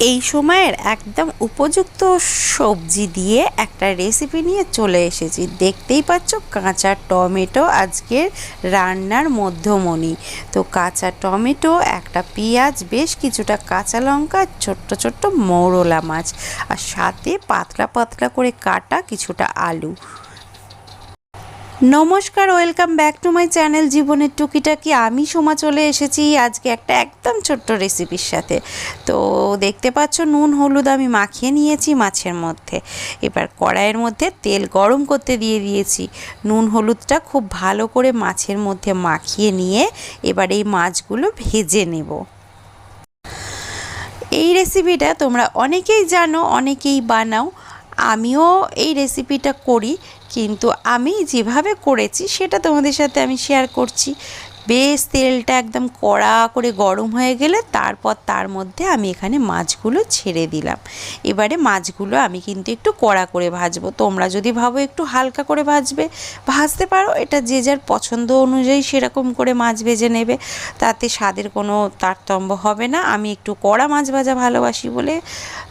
এই সময়ের একদম উপযুক্ত সবজি দিয়ে একটা রেসিপি নিয়ে চলে এসেছি। দেখতেই পাচ্ছ কাঁচা টমেটো আজকের রান্নার মধ্যমণি। তো কাঁচা টমেটো, একটা পেঁয়াজ, বেশ কিছুটা কাঁচা লঙ্কা, ছোট্ট ছোট্ট মৌরলা মাছ, আর সাথে পাতলা পাতলা করে কাটা কিছুটা আলু। নমস্কার, welcome back to my channel জীবনের টুকিটাকি। আমি সোমা চলে এসেছি আজকে একটা একদম ছোট্ট রেসিপির সাথে। তো দেখতে পাচ্ছ, নুন, হলুদ আমি মাখিয়ে নিয়েছি মাছের মধ্যে। এবার কড়াইয়ের মধ্যে তেল গরম করতে দিয়ে দিয়েছি। নুন, হলুদটা খুব ভালো করে মাছের মধ্যে মাখিয়ে নিয়ে এবার এই মাছগুলো ভেজে নেব। এই রেসিপিটা তোমরা অনেকেই জানো, অনেকেই বানাও। আমিও এই রেসিপিটা করি কিন্তু আমি যেভাবে করেছি সেটা তোমাদের সাথে আমি শেয়ার করছি। বেশ তেলটা একদম কড়া করে গরম হয়ে গেলে তারপর তার মধ্যে আমি এখানে মাছগুলো ছেড়ে দিলাম। এবারে মাছগুলো আমি কিন্তু একটু কড়া করে ভাজবো। তোমরা যদি ভাবো একটু হালকা করে ভাজবে, ভাজতে পারো। এটা যে যার পছন্দ অনুযায়ী সেরকম করে মাছ ভেজে নেবে। তাতে স্বাদের কোনো তারতম্য হবে না। আমি একটু কড়া মাছ ভাজা ভালোবাসি বলে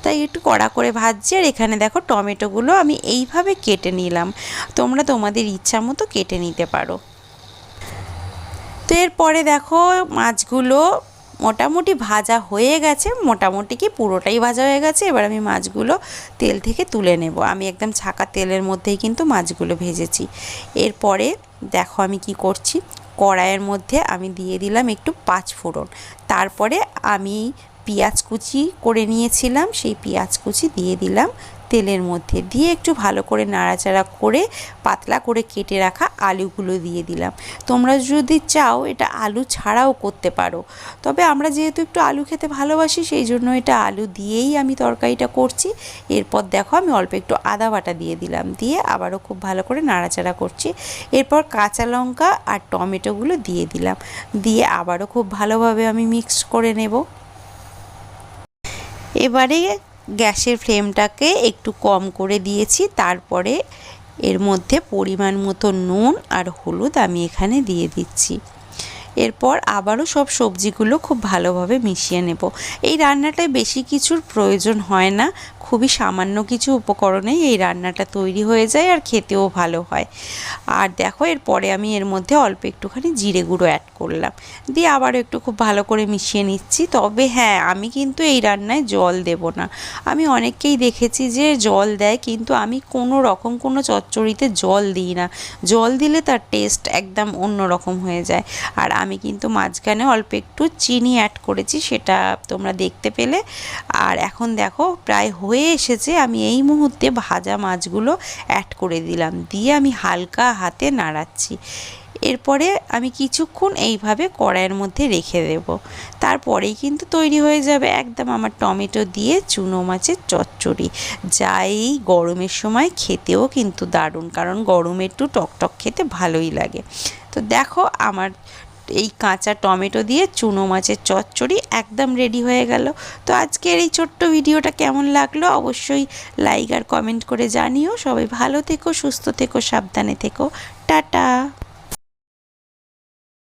তাই একটু কড়া করে ভাজছি। আর এখানে দেখো টমেটোগুলো আমি এইভাবে কেটে নিলাম। তোমরা তোমাদের ইচ্ছা মতো কেটে নিতে পারো। তো এরপরে দেখো মাছগুলো মোটামুটি ভাজা হয়ে গেছে। মোটামুটি কি পুরোটাই ভাজা হয়ে গেছে। এবার আমি মাছগুলো তেল থেকে তুলে নেব। আমি একদম ছাকা তেলের মধ্যেই কিন্তু মাছগুলো ভেজেছি। এরপরে দেখো আমি কি করছি। কড়াইয়ের মধ্যে আমি দিয়ে দিলাম একটু পাঁচ ফোড়ন। তারপরে আমি পেঁয়াজ কুচি করে নিয়েছিলাম। সেই পেঁয়াজ কুচি দিয়ে দিলাম। তেলের মধ্যে দিয়ে একটু ভালো করে নাড়াচাড়া করে, পাতলা করে কেটে রাখা আলুগুলো দিয়ে দিলাম। তোমরা যদি চাও এটা আলু ছাড়াও করতে পারো। তবে আমরা যেহেতু একটু আলু খেতে ভালোবাসি, সেই জন্য এটা আলু দিয়েই আমি তরকারিটা করছি। এরপর দেখো আমি অল্প একটু আদা বাটা দিয়ে দিলাম, দিয়ে আবারও খুব ভালো করে নাড়াচাড়া করছি। এরপর কাঁচা লঙ্কা আর টমেটোগুলো দিয়ে দিলাম, দিয়ে আবারও খুব ভালোভাবে আমি মিক্স করে নেব। এবারে গ্যাসের ফ্লেমটাকে একটু কম করে দিয়েছি। তারপরে এর মধ্যে পরিমাণ মতো নুন আর হলুদ আমি এখানে দিয়ে দিচ্ছি। এরপর আবারও সব সবজিগুলো খুব ভালোভাবে মিশিয়ে নেব। এই রান্নাটায় বেশি কিছুর প্রয়োজন হয় না। খুবই সামান্য কিছু উপকরণেই এই রান্নাটা তৈরি হয়ে যায় আর খেতেও ভালো হয়। আর দেখো, এরপরে আমি এর মধ্যে অল্প একটুখানি জিরে গুঁড়ো অ্যাড করলাম। দিয়ে আবারও একটু খুব ভালো করে মিশিয়ে নিচ্ছি। তবে হ্যাঁ আমি কিন্তু এই রান্নায় জল দেব না। আমি অনেককেই দেখেছি যে জল দেয়, কিন্তু আমি কোনো রকম কোনো চচ্চড়িতে জল দিই না। জল দিলে তার টেস্ট একদম অন্য রকম হয়ে যায়। আর আমি কিন্তু মাঝখানে অল্প একটু চিনি অ্যাড করেছি, সেটা তোমরা দেখতে পেলে। আর এখন দেখো, প্রায় হয়ে এসেছে, আমি এই মুহূর্তে ভাজা মাছগুলো অ্যাড করে দিলাম, দিয়ে আমি হালকা হাতে নাড়াচ্ছি। এরপরে আমি কিছুক্ষণ এইভাবে কড়াইয়ের মধ্যে রেখে দেব। তারপরেই কিন্তু তৈরি হয়ে যাবে একদম আমার টমেটো দিয়ে চুনো মাছের চচ্চড়ি। যা এই গরমের সময় খেতেও কিন্তু দারুণ, কারণ গরমে একটু টকটক খেতে ভালোই লাগে। তো দেখো, আমার এই কাঁচা টমেটো দিয়ে চুনো মাছের চচ্চড়ি একদম রেডি হয়ে গেল। তো আজকের এই ছোট্ট ভিডিওটা কেমন লাগল অবশ্যই লাইক আর কমেন্ট করে জানিও। সবাই ভালো থেকো, সুস্থ থেকো, সাবধানে থেকো। টাটা!